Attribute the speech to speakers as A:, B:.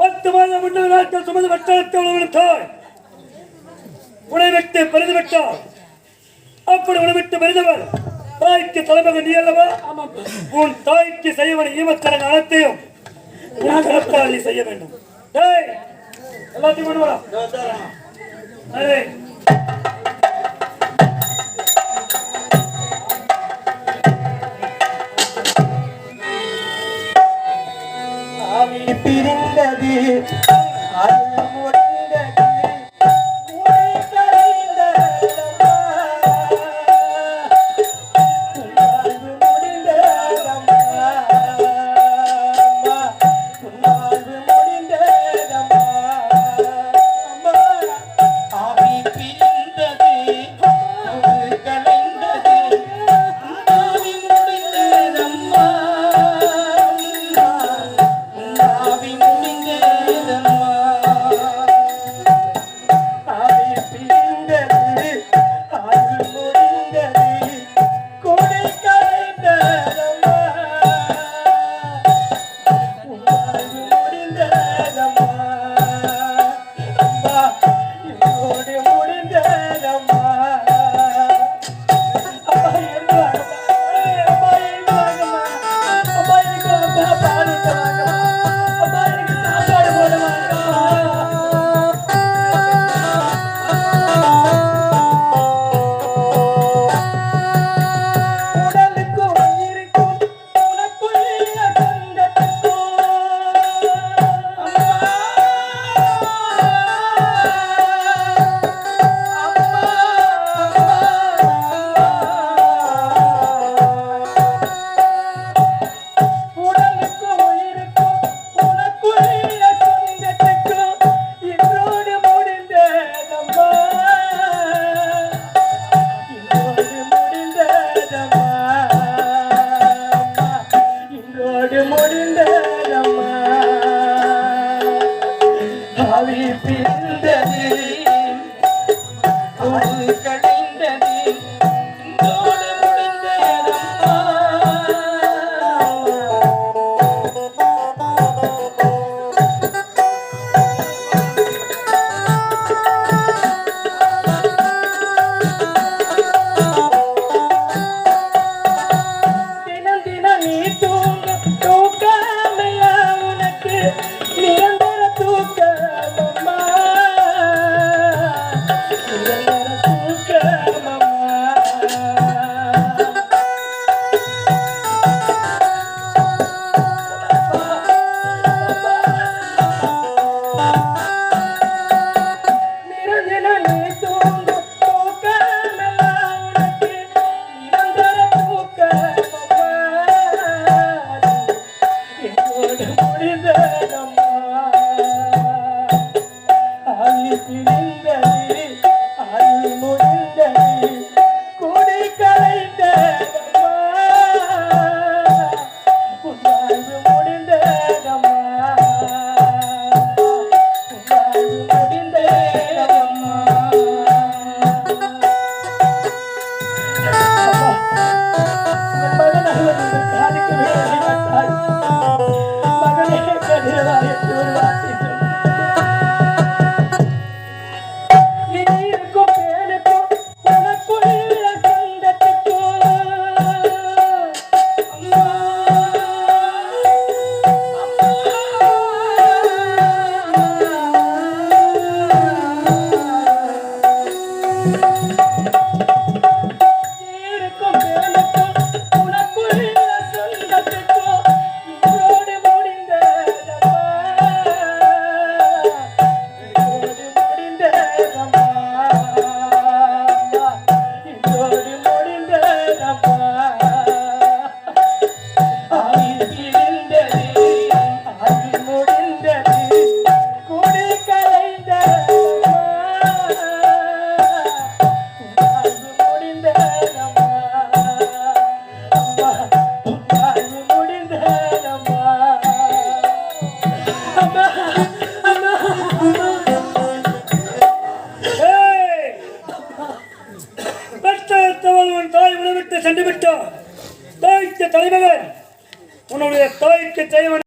A: பத்து மாதம் முன்னூறு நாட்கள் சுமது வட்டாரத்தோடு தாய். உணவிட்டு பெருதுவிட்டார் அப்படி உணவிட்டு பெருதவர் தாய்க்கு தலைமகன் நீ அல்லவா? உன் தாய்க்கு செய்வன ஈமத்தன அனைத்தையும் உன் கருத்தால் செய்ய வேண்டும். எல்லாத்தையும் கொண்டு
B: Shama. はい。சென்று விட்டார். தாய்க்கு தலைமகன்
C: உன்னுடைய தாய்க்கு தலைவன்